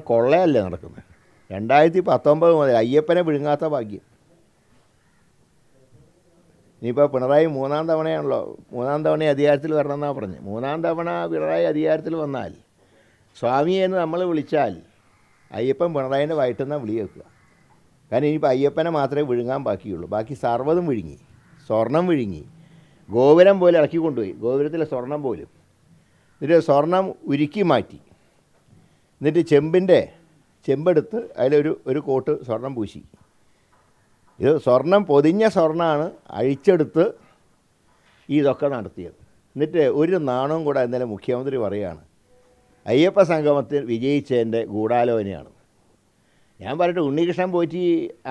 കൊള്ളയല്ലേ നടക്കുന്നത്. രണ്ടായിരത്തി പത്തൊമ്പത് മുതൽ അയ്യപ്പനെ വിഴുങ്ങാത്ത ഭാഗ്യം. ഇനിയിപ്പോൾ പിണറായി മൂന്നാം തവണയാണല്ലോ മൂന്നാം തവണ അധികാരത്തിൽ വരണമെന്നാണ് പറഞ്ഞത് മൂന്നാം തവണ പിണറായി അധികാരത്തിൽ വന്നാൽ സ്വാമിയെ എന്ന് നമ്മൾ വിളിച്ചാൽ അയ്യപ്പൻ പിണറായിന്റെ വയറ്റുന്ന വിളി വെക്കുക കാരണം ഇനിയിപ്പോൾ അയ്യപ്പനെ മാത്രമേ വിഴുങ്ങാൻ ബാക്കിയുള്ളൂ. ബാക്കി സർവതും വിഴുങ്ങി. സ്വർണം വിഴുങ്ങി. ഗോപുരം പോലെ ഇറക്കി കൊണ്ടുപോയി. ഗോപുരത്തിലെ സ്വർണം പോലും. എന്നിട്ട് സ്വർണം ഉരുക്കി മാറ്റി. എന്നിട്ട് ചെമ്പിന്റെ ചെമ്പെടുത്ത് അതിലൊരു ഒരു കോട്ട് സ്വർണം പൂശി. ഇത് സ്വർണം പൊതിഞ്ഞ സ്വർണമാണ് അഴിച്ചെടുത്ത് ഇതൊക്കെ നടത്തിയത്. എന്നിട്ട് ഒരു നാണവും കൂടെ ഇന്നലെ മുഖ്യമന്ത്രി പറയുകയാണ് അയ്യപ്പ സംഗമത്തിൽ വിജയിച്ചതിന്റെ ഗൂഢാലോചനയാണ്. ഞാൻ പറഞ്ഞിട്ട് ഉണ്ണികൃഷ്ണൻ പോറ്റി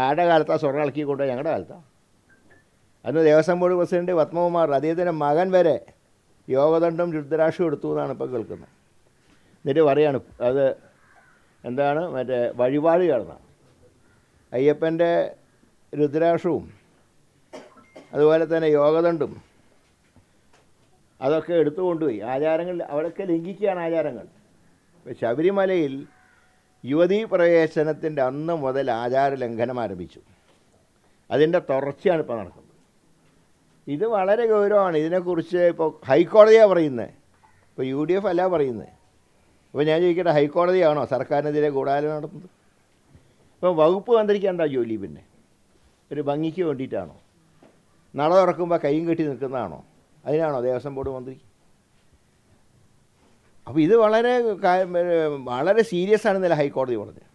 ആടെ കാലത്താണ് സ്വർണം ഇളക്കി കൊണ്ടുപോയി ഞങ്ങളുടെ കാലത്താണ് അന്ന് ദേവസ്വം ബോർഡ് പ്രസിഡന്റ് പത്മകുമാർ അദ്ദേഹത്തിന്റെ മകൻ വരെ യോഗദണ്ഡം രുദ്രാക്ഷവും എടുത്തു എന്നാണ് ഇപ്പോൾ കേൾക്കുന്നത്. എന്നിട്ട് പറയാണ് അത് എന്താണ് മറ്റേ വഴിപാട് ചേർന്ന അയ്യപ്പന്റെ രുദ്രാക്ഷവും അതുപോലെ തന്നെ യോഗദണ്ഡും അതൊക്കെ എടുത്തു കൊണ്ടുപോയി. ആചാരങ്ങൾ അവിടെയൊക്കെ ലംഘിക്കുകയാണ് ആചാരങ്ങൾ. ശബരിമലയിൽ യുവതീ പ്രവേശനത്തിന്റെ അന്ന് മുതൽ ആചാര ലംഘനം ആരംഭിച്ചു. അതിന്റെ തുടർച്ചയാണ് ഇപ്പോൾ നടക്കുന്നത്. ഇത് വളരെ ഗൗരവമാണ്. ഇതിനെക്കുറിച്ച് ഇപ്പോൾ ഹൈക്കോടതിയാണ് പറയുന്നത് ഇപ്പോൾ യു ഡി എഫ് അല്ല പറയുന്നത് അപ്പോൾ ഞാൻ ചോദിക്കട്ടെ ഹൈക്കോടതിയാണോ? സർക്കാരിനെതിരെ ഗൂഢാലോചന നടത്തുന്നത്? ഇപ്പം വകുപ്പ് മന്ത്രിക്ക് ജോലി പിന്നെ? ഒരു ഭംഗിക്ക് വേണ്ടിയിട്ടാണോ? നട തുറക്കുമ്പോൾ കൈയും കെട്ടി നിൽക്കുന്നതാണോ? അതിനാണോ ദേവസ്വം ബോർഡ് മന്ത്രി? അപ്പോൾ ഇത് വളരെ വളരെ സീരിയസ് ആണ് ഇന്നലെ ഹൈക്കോടതി പറഞ്ഞത്.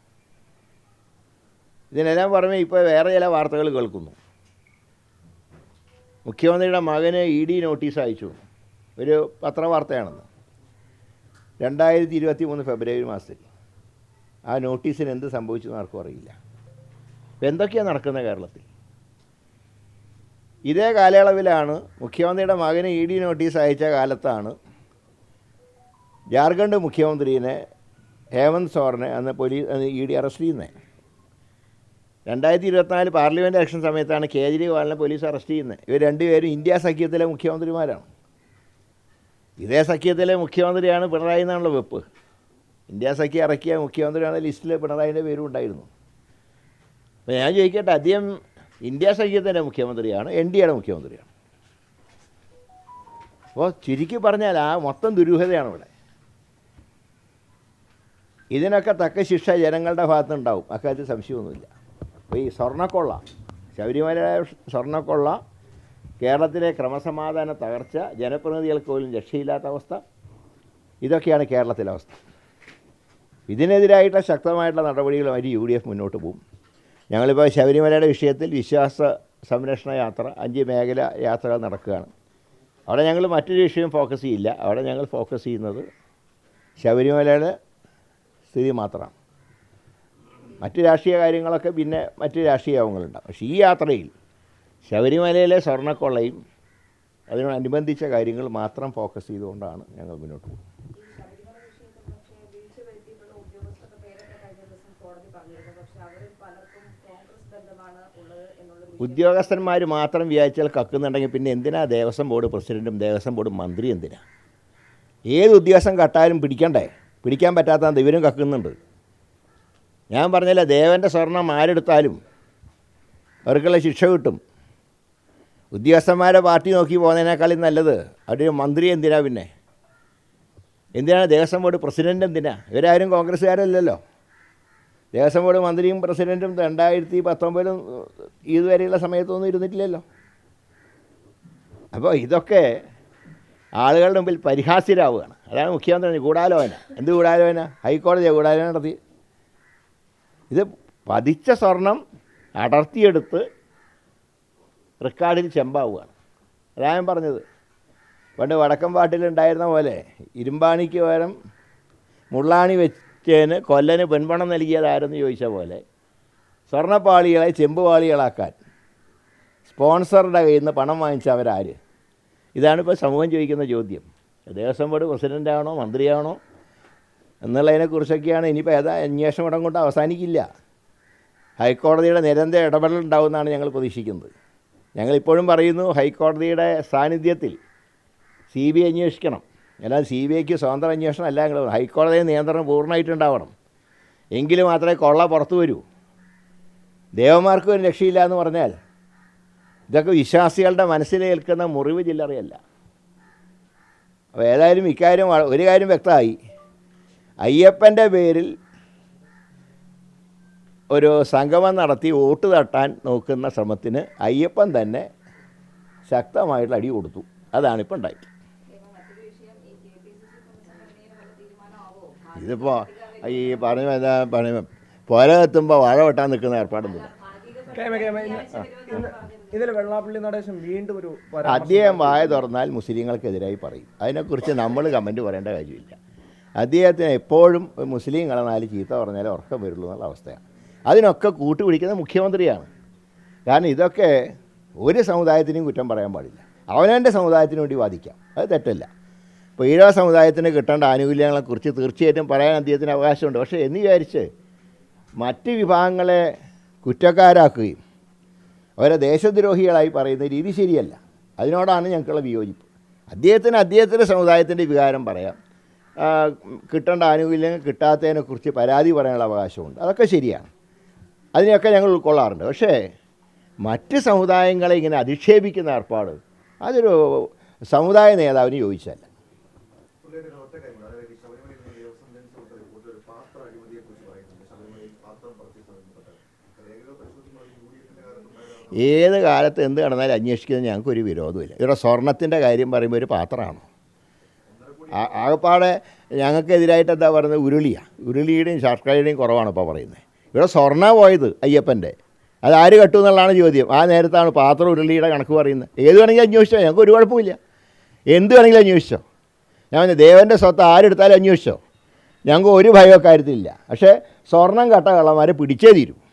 ഇതിനെല്ലാം പുറമെ ഇപ്പോൾ വേറെ ചില വാർത്തകൾ കേൾക്കുന്നു. മുഖ്യമന്ത്രിയുടെ മകന് ഇ ഡി നോട്ടീസ് അയച്ചു. ഒരു പത്രവാർത്തയാണെന്ന്. രണ്ടായിരത്തി ഇരുപത്തി മൂന്ന് ഫെബ്രുവരി മാസത്തിൽ. ആ നോട്ടീസിന് എന്ത് സംഭവിച്ചു എന്ന് ആർക്കും അറിയില്ല. എന്തൊക്കെയാണ് നടക്കുന്നത് കേരളത്തിൽ? ഇതേ കാലയളവിലാണ് മുഖ്യമന്ത്രിയുടെ മകന് ഇ ഡി നോട്ടീസ് അയച്ച കാലത്താണ് ജാർഖണ്ഡ് മുഖ്യമന്ത്രിനെ ഹേമന്ത് സോറിനെ അന്ന് പോലീസ് ഇ ഡി അറസ്റ്റ് ചെയ്യുന്നത് രണ്ടായിരത്തി ഇരുപത്തിനാല് പാർലമെന്റ് ഇലക്ഷൻ സമയത്താണ് കേജ്രിവാളിനെ പോലീസ് അറസ്റ്റ് ചെയ്യുന്നത് ഇവർ രണ്ടുപേരും ഇന്ത്യ സഖ്യത്തിലെ മുഖ്യമന്ത്രിമാരാണ്. ഇതേ സഖ്യത്തിലെ മുഖ്യമന്ത്രിയാണ് പിണറായി എന്നാണല്ലോ വെപ്പ്. ഇന്ത്യ സഖ്യം ഇറക്കിയ മുഖ്യമന്ത്രിയാണ് ലിസ്റ്റിൽ പിണറായിന്റെ പേരും ഉണ്ടായിരുന്നു. അപ്പോൾ ഞാൻ ചോദിക്കട്ടെ അദ്ദേഹം ഇന്ത്യ സഖ്യത്തിന്റെ മുഖ്യമന്ത്രിയാണ് എൻ ഡി എയുടെ മുഖ്യമന്ത്രിയാണ്. അപ്പോൾ ചുരുക്കി പറഞ്ഞാൽ ആ മൊത്തം ദുരൂഹതയാണ് ഇവിടെ. ഇതിനൊക്കെ തക്ക ശിക്ഷ ജനങ്ങളുടെ ഭാഗത്തുണ്ടാവും അക്കാര്യത്തിൽ സംശയമൊന്നുമില്ല. അപ്പോൾ ഈ സ്വർണക്കൊള്ള ശബരിമല സ്വർണക്കൊള്ള കേരളത്തിലെ ക്രമസമാധാന തകർച്ച ജനപ്രതിനിധികൾക്ക് പോലും രക്ഷയില്ലാത്ത അവസ്ഥ. ഇതൊക്കെയാണ് കേരളത്തിലെ അവസ്ഥ. ഇതിനെതിരായിട്ടുള്ള ശക്തമായിട്ടുള്ള നടപടികളുമായി യു ഡി എഫ് മുന്നോട്ട് പോകും. ഞങ്ങളിപ്പോൾ ശബരിമലയുടെ വിഷയത്തിൽ വിശ്വാസ സംരക്ഷണ യാത്ര അഞ്ച് മേഖല യാത്രകൾ നടക്കുകയാണ്. അവിടെ ഞങ്ങൾ മറ്റൊരു വിഷയം ഫോക്കസ് ചെയ്യില്ല. അവിടെ ഞങ്ങൾ ഫോക്കസ് ചെയ്യുന്നത് ശബരിമലയുടെ സ്ഥിതി മാത്രമാണ്. മറ്റ് രാഷ്ട്രീയ കാര്യങ്ങളൊക്കെ പിന്നെ മറ്റ് രാഷ്ട്രീയ യോഗങ്ങളുണ്ടാകും പക്ഷേ ഈ യാത്രയിൽ ശബരിമലയിലെ സ്വർണക്കൊള്ളയും അതിനോടനുബന്ധിച്ച കാര്യങ്ങൾ മാത്രം ഫോക്കസ് ചെയ്തുകൊണ്ടാണ് ഞങ്ങൾ മുന്നോട്ട് പോകുന്നത്. ഉദ്യോഗസ്ഥന്മാർ മാത്രം വിചാരിച്ചാൽ കക്കുന്നുണ്ടെങ്കിൽ പിന്നെ എന്തിനാ ദേവസ്വം ബോർഡ് പ്രസിഡന്റും ദേവസ്വം ബോർഡ് മന്ത്രി എന്തിനാ? ഏത് ഉദ്യോഗസ്ഥൻ കട്ടാലും പിടിക്കണ്ടേ? പിടിക്കാൻ പറ്റാത്ത ഇവരും കക്കുന്നുണ്ട്. ഞാൻ പറഞ്ഞില്ല ദേവന്റെ സ്വർണം ആരെടുത്താലും അവർക്കുള്ള ശിക്ഷ കിട്ടും. ഉദ്യോഗസ്ഥന്മാരെ പാർട്ടി നോക്കി പോകുന്നതിനേക്കാളും നല്ലത്. അവിടെ മന്ത്രി എന്തിനാ പിന്നെ? എന്തിനാണ് ദേവസ്വം ബോർഡ് പ്രസിഡന്റ് എന്തിനാ? ഇവരാരും കോൺഗ്രസ്സുകാരല്ലല്ലോ. ദേവസ്വം ബോർഡ് മന്ത്രിയും പ്രസിഡന്റും രണ്ടായിരത്തി പത്തൊമ്പതിലും ഇതുവരെയുള്ള സമയത്തൊന്നും ഇരുന്നിട്ടില്ലല്ലോ. അപ്പോൾ ഇതൊക്കെ ആളുകളുടെ മുമ്പിൽ പരിഹാസ്യരാവുകയാണ്. അതാണ് മുഖ്യമന്ത്രി ഗൂഢാലോചന. എന്ത് ഗൂഢാലോചന? ഹൈക്കോടതി ഗൂഢാലോചന നടത്തി. ഇത് പതിച്ച സ്വർണം അടർത്തിയെടുത്ത് റെക്കാർഡിൽ ചെമ്പാവുകയാണ്. അതാ ഞാൻ പറഞ്ഞത് പണ്ട് വടക്കം പാട്ടിലുണ്ടായിരുന്ന പോലെ ഇരുമ്പാണിക്ക് പകരം മുള്ളാണി വെച്ചതിന് കൊല്ലന് പെൺപണം നൽകിയതാരെന്ന് ചോദിച്ച പോലെ. സ്വർണപ്പാളികളെ ചെമ്പുപാളികളാക്കാൻ സ്പോൺസറുടെ കയ്യിൽ നിന്ന് പണം വാങ്ങിച്ച അവരാര്? ഇതാണ് സമൂഹം ചോദിക്കുന്ന ചോദ്യം. ദേവസ്വം ബോർഡ് പ്രസിഡന്റാണോ മന്ത്രിയാണോ എന്നുള്ളതിനെക്കുറിച്ചൊക്കെയാണ് ഇനിയിപ്പോൾ ഏതാ അന്വേഷണം ഇടം കൊണ്ട് അവസാനിക്കില്ല. ഹൈക്കോടതിയുടെ നിരന്തര ഇടപെടൽ ഉണ്ടാവുമെന്നാണ് ഞങ്ങൾ പ്രതീക്ഷിക്കുന്നത്. ഞങ്ങളിപ്പോഴും പറയുന്നു ഹൈക്കോടതിയുടെ സാന്നിധ്യത്തിൽ സി ബി ഐ അന്വേഷിക്കണം. അല്ലാതെ സി ബി ഐക്ക് സ്വതന്ത്ര അന്വേഷണം അല്ല ഞങ്ങൾ ഹൈക്കോടതി നിയന്ത്രണം പൂർണമായിട്ടുണ്ടാവണം. എങ്കിൽ മാത്രമേ കൊള്ള പുറത്തു വരൂ. ദേവന്മാർക്ക് ഒരു രക്ഷയില്ല എന്ന് പറഞ്ഞാൽ ഇതൊക്കെ വിശ്വാസികളുടെ മനസ്സിലേൽക്കുന്ന മുറിവ് ചില്ലറയല്ല. അപ്പോൾ ഏതായാലും ഇക്കാര്യം ഒരു കാര്യം വ്യക്തമായി. അയ്യപ്പന്റെ പേരിൽ ഒരു സംഗമം നടത്തി വോട്ട് തട്ടാൻ നോക്കുന്ന ശ്രമത്തിന് അയ്യപ്പൻ തന്നെ ശക്തമായിട്ട് അടി കൊടുത്തു. അതാണിപ്പോൾ ഉണ്ടായത്. ഇതിപ്പോൾ ഈ പറഞ്ഞ പറഞ്ഞ പുര എത്തുമ്പോൾ വാഴ വെട്ടാൻ നിൽക്കുന്ന ഏർപ്പാടൊന്നുമില്ല. അദ്ദേഹം വായ തുറന്നാൽ മുസ്ലിങ്ങൾക്കെതിരായി പറയും. അതിനെക്കുറിച്ച് നമ്മൾ കമന്റ് പറയേണ്ട കാര്യമില്ല. അദ്ദേഹത്തിന് എപ്പോഴും മുസ്ലിങ്ങളെ നാല് ചീത്ത പറഞ്ഞാലേ ഉറക്കം വരുള്ളൂ എന്നുള്ള അവസ്ഥയാണ്. അതിനൊക്കെ കൂട്ടുപിടിക്കുന്ന മുഖ്യമന്ത്രിയാണ്. കാരണം ഇതൊക്കെ ഒരു സമുദായത്തിനും കുറ്റം പറയാൻ പാടില്ല. അവനവന്റെ സമുദായത്തിന് വേണ്ടി വാദിക്കാം. അത് തെറ്റല്ല. ഇപ്പോൾ ഈഴവ സമുദായത്തിന് കിട്ടേണ്ട ആനുകൂല്യങ്ങളെക്കുറിച്ച് തീർച്ചയായിട്ടും പറയാൻ അദ്ദേഹത്തിന് അവകാശമുണ്ട്. പക്ഷേ എന്ന് വിചാരിച്ച് മറ്റ് വിഭാഗങ്ങളെ കുറ്റക്കാരാക്കുകയും അവരെ ദേശദ്രോഹികളായി പറയുന്ന രീതി ശരിയല്ല. അതിനോടാണ് ഞങ്ങൾക്കുള്ള വിയോജിപ്പ്. അദ്ദേഹത്തിന് അദ്ദേഹത്തിന്റെ സമുദായത്തിന്റെ വികാരം പറയാം. കിട്ടേണ്ട ആനുകൂല്യങ്ങൾ കിട്ടാത്തതിനെക്കുറിച്ച് പരാതി പറയാനുള്ള അവകാശമുണ്ട്. അതൊക്കെ ശരിയാണ്. അതിനെയൊക്കെ ഞങ്ങൾ ഉൾക്കൊള്ളാറുണ്ട്. പക്ഷേ മറ്റ് സമുദായങ്ങളെ ഇങ്ങനെ അധിക്ഷേപിക്കുന്ന ഏർപ്പാട് അതൊരു സമുദായ നേതാവിന് കാലത്തുണ്ടായ ഏത് കാലത്ത് എന്ത് നടന്നാലും അന്വേഷിക്കുന്നത് ഞങ്ങൾക്കൊരു വിരോധമില്ല ഇവിടെ സ്വർണത്തിന്റെ കാര്യം പറയുമ്പോൾ ഒരു പാത്രമാണോ. ആകപ്പാടെ ഞങ്ങൾക്കെതിരായിട്ട് എന്താ പറയുന്നത്? ഉരുളിയാണ് ഉരുളിയുടെയും ശർക്കരയുടെയും കുറവാണ് ഇപ്പോൾ പറയുന്നത്. ഇവിടെ സ്വർണ പോയത് അയ്യപ്പന്റെ. അത് ആര് കെട്ടു എന്നുള്ളതാണ് ചോദ്യം. ആ നേരത്താണ് പാത്രം ഉരുളിയുടെ കണക്ക് പറയുന്നത്. ഏത് വേണമെങ്കിലും അന്വേഷിച്ചോ? ഞങ്ങൾക്ക് ഒരു കുഴപ്പമില്ല. എന്ത് വേണമെങ്കിലും അന്വേഷിച്ചോ? ഞാൻ ദേവന്റെ സ്വത്ത് ആരെടുത്താലും അന്വേഷിച്ചോ? ഞങ്ങൾക്ക് ഒരു ഭയമോ കാര്യത്തിലില്ല. പക്ഷേ സ്വർണം കട്ട കള്ളന്മാരെ പിടിച്ചേ തീരും.